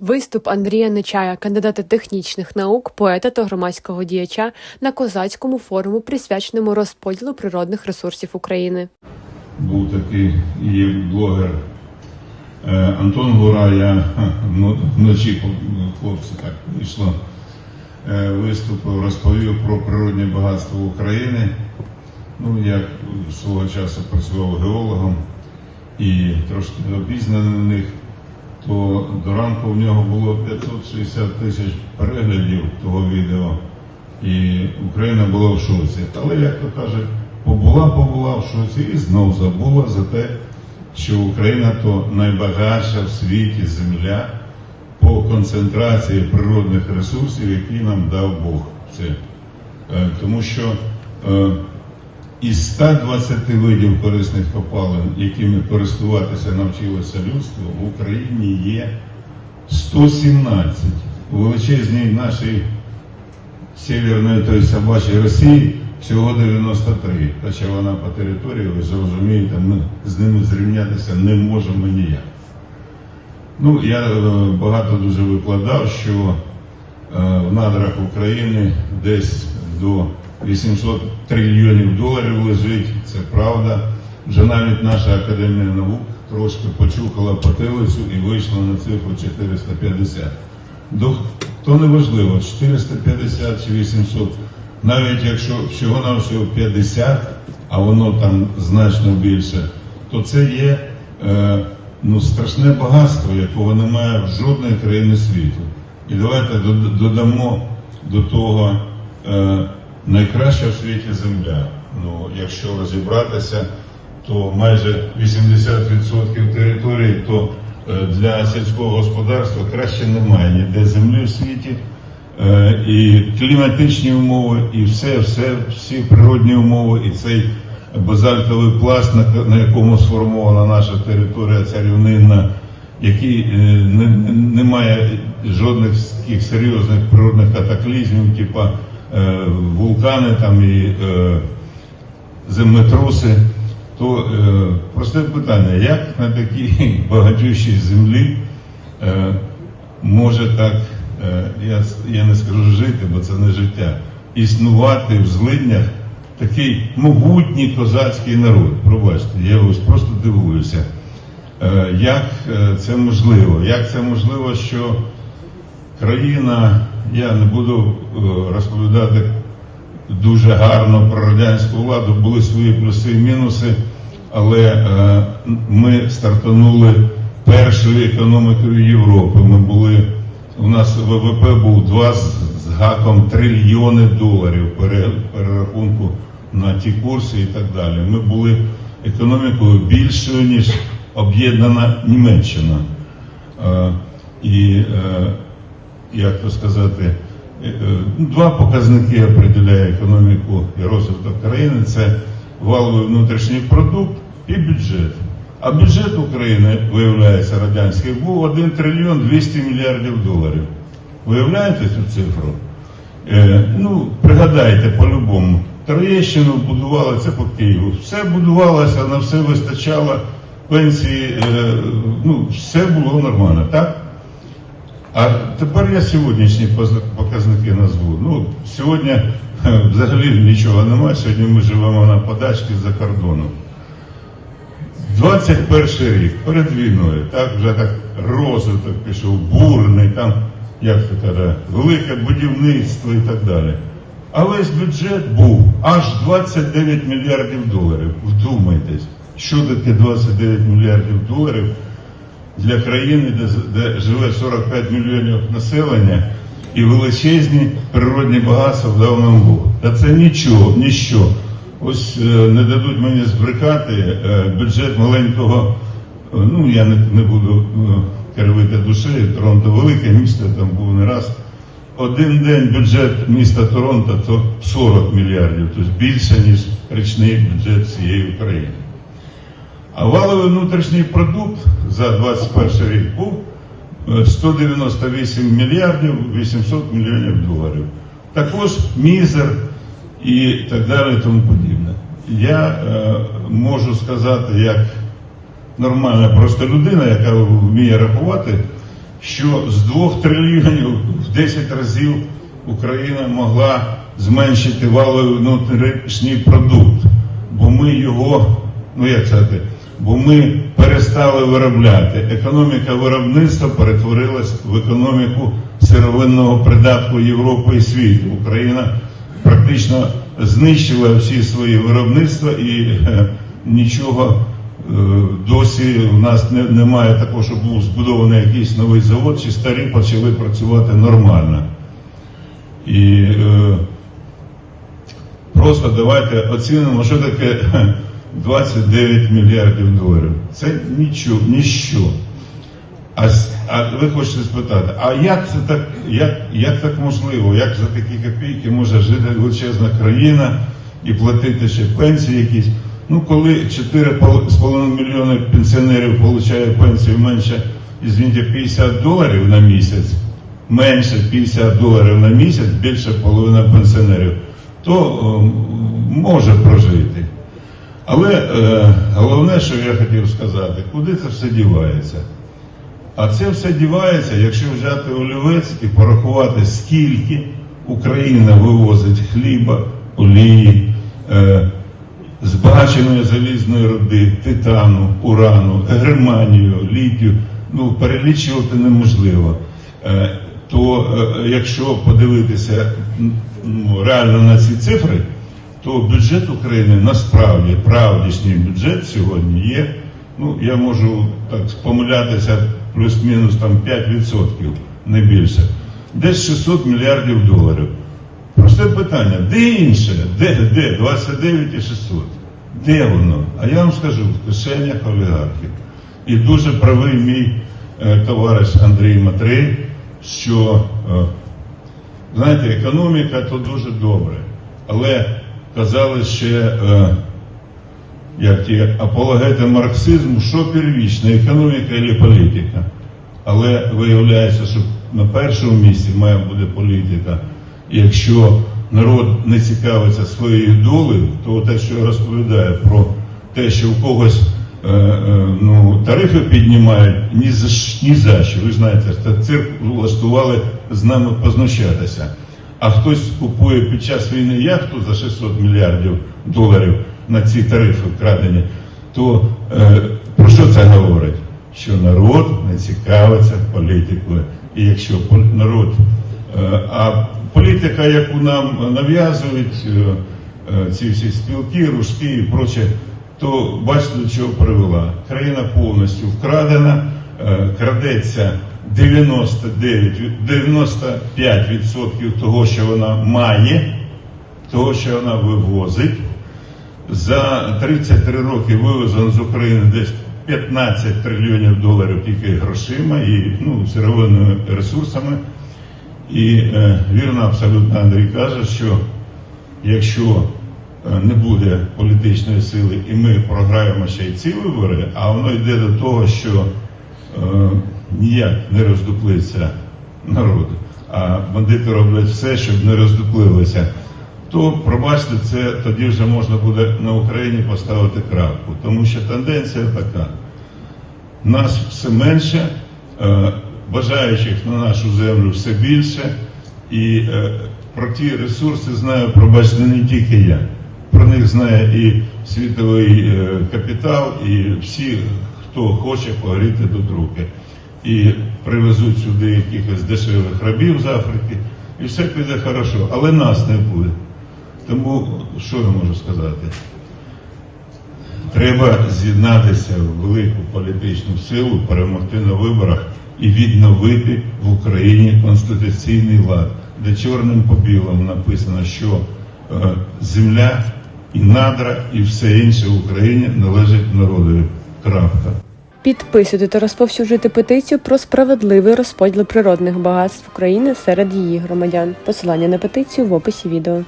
Виступ Андрія Нечая, кандидата технічних наук, поета та громадського діяча на козацькому форуму, присвяченому розподілу природних ресурсів України. був такий є блогер е, Антон Гура. Я вночі ну, хлопці так вийшло. е, Виступив, розповів про природні багатства України. Ну, я свого часу працював геологом і трошки обізнаний на них, то до ранку в нього було 560 тисяч переглядів того відео. І Україна була в шоці. Але, як то кажуть, побула, побула в шоці і знов забула за те, що Україна то найбагатша в світі земля по концентрації природних ресурсів, які нам дав Бог. Це, е, тому що е, із 120 видів корисних копалин, якими користуватися навчилося людство, в Україні є 117 у величезній нашій Северної той собачій Росії всього 93. Хоча вона по території, ви зрозумієте, ми з ними зрівнятися не можемо ніяк. Ну, я е, багато дуже викладав, що е, в надрах України десь до 800 трильйонів доларів лежить, це правда. Вже навіть наша академія наук трошки почухала потилицю і вийшла на цифру 450. До, то не важливо, 450 чи 800. Навіть якщо всього на всього 50, а воно там значно більше, то це є е, ну, страшне багатство, якого немає в жодної країни світу. І давайте додамо до того е, найкраща в світі земля. Ну, якщо розібратися, то майже 80% території, то е, для сільського господарства краще немає ніде землі в світі. Е, І кліматичні умови, і все, все, всі природні умови, і цей базальтовий пласт, на, якому сформована наша територія, ця рівнина, який е, не, не- має жодних таких серйозних природних катаклізмів, типа вулкани там і е, землетруси, то е, просте питання, як на такій багатющій землі е, може так, е, я, я не скажу жити, бо це не життя, існувати в злиднях такий могутній козацький народ. Пробачте, я ось просто дивуюся. Е, Як е, це можливо? Як це можливо, що країна, я не буду е, розповідати дуже гарно про радянську владу, були свої плюси і мінуси, але е, ми стартанули першою економікою Європи. Ми були, у нас ВВП був 2 з гаком трильйони доларів перерахунку на ті курси і так далі. Ми були економікою більшою, ніж об'єднана Німеччина. Е, І як то сказати, е, е, два показники определяє економіку і розвиток країни: це валовий внутрішній продукт і бюджет. А бюджет України, виявляється, радянський, був 1 трильйон 200 мільярдів доларів. Виявляєте цю цифру? Е, ну, пригадайте по-любому. Троєщину будували це по Києву. Все будувалося, на все вистачало, пенсії, е, ну, все було нормально, так? А тепер я сьогоднішні показники назву. Ну, сьогодні е, взагалі нічого немає. Сьогодні ми живемо на подачці за кордоном. 21 рік, перед війною, так вже так розвиток пішов, бурний, там, як це каже, велике будівництво і так далі. А весь бюджет був аж 29 мільярдів доларів. Вдумайтесь, що таке 29 мільярдів доларів для країни, де, живе 45 мільйонів населення і величезні природні багатства дав нам Бог. Та це нічого, ніщо. Ось е, не дадуть мені збрехати е, бюджет маленького, е, ну я не, не буду керувати душею, Торонто велике місто, там був не раз. Один день бюджет міста Торонто то 40 мільярдів, тобто більше, ніж річний бюджет всієї України. А валовий внутрішній продукт за 21 рік був е, 198 мільярдів 800 мільйонів доларів. Також мізер і так далі і тому подібне. Я е, можу сказати, як нормальна просто людина, яка вміє рахувати, що з 2 трильйонів в 10 разів Україна могла зменшити валовий внутрішній продукт, бо ми його, ну як сказати, бо ми перестали виробляти. Економіка виробництва перетворилась в економіку сировинного придатку Європи і світу. Україна практично знищила всі свої виробництва і е, нічого е, досі в нас не, немає такого, щоб був збудований якийсь новий завод, чи старі почали працювати нормально. І е, просто давайте оцінимо, що таке 29 мільярдів доларів. Це нічого, ніщо. А, а ви хочете спитати, а як це так, як, як так можливо? Як за такі копійки може жити величезна країна і платити ще пенсії якісь? Ну, коли 4,5 мільйони пенсіонерів отримує пенсію менше, извините, 50 доларів на місяць, менше 50 доларів на місяць, більше половина пенсіонерів, то е, може прожити. Але е, головне, що я хотів сказати, куди це все дівається? А це все дівається, якщо взяти олівець і порахувати, скільки Україна вивозить хліба, олії, е, збагаченої залізної руди, титану, урану, германію, літію, ну перелічувати неможливо. Е, то е, якщо подивитися ну, реально на ці цифри, то бюджет України насправді правдішній бюджет сьогодні є. Ну, я можу так помилятися плюс-мінус там 5%, не більше. Десь 600 мільярдів доларів. Просте питання, де інше? Де, де 29 і 600? Де воно? А я вам скажу, в кишенях олігархів. І дуже правий мій е, товариш Андрій Матрей, що е, знаєте, економіка то дуже добре. Але казали ще, е, як ті апологети марксизму, що первічне, економіка і політика. Але виявляється, що на першому місці має бути політика. Якщо народ не цікавиться своєю долею, то те, що я розповідаю про те, що у когось е, е, ну, тарифи піднімають, ні за, ні за що. Ви знаєте, цирк влаштували з нами познущатися. А хтось купує під час війни яхту за 600 мільярдів доларів на ці тарифи вкрадені, то е, про що це говорить? Що народ не цікавиться політикою. І якщо народ, е, а політика, яку нам нав'язують, е, е, ці всі спілки, рушки і проче, то бачите, до чого привела. Країна повністю вкрадена, е, крадеться 99, 95% того, що вона має, того, що вона вивозить. За 33 роки вивезено з України десь 15 трильйонів доларів тільки грошима і ну, сировинними ресурсами. І е, вірно абсолютно Андрій каже, що якщо е, не буде політичної сили і ми програємо ще й ці вибори, а воно йде до того, що е, ніяк не роздуплиться народ, а бандити роблять все, щоб не роздуплилися, то пробачте, це тоді вже можна буде на Україні поставити крапку, тому що тенденція така. Нас все менше, е, бажаючих на нашу землю все більше, і е, про ті ресурси знаю, пробачте, не тільки я. Про них знає і світовий е, капітал, і всі, хто хоче погріти до руки. І привезуть сюди якихось дешевих рабів з Африки, і все піде хорошо, але нас не буде. Тому що я можу сказати? Треба з'єднатися в велику політичну силу, перемогти на виборах і відновити в Україні конституційний лад, де чорним по білому написано, що е, земля і надра, і все інше в Україні належить народові. Крапка. Підписуйте та розповсюджуйте петицію про справедливий розподіл природних багатств України серед її громадян. Посилання на петицію в описі відео.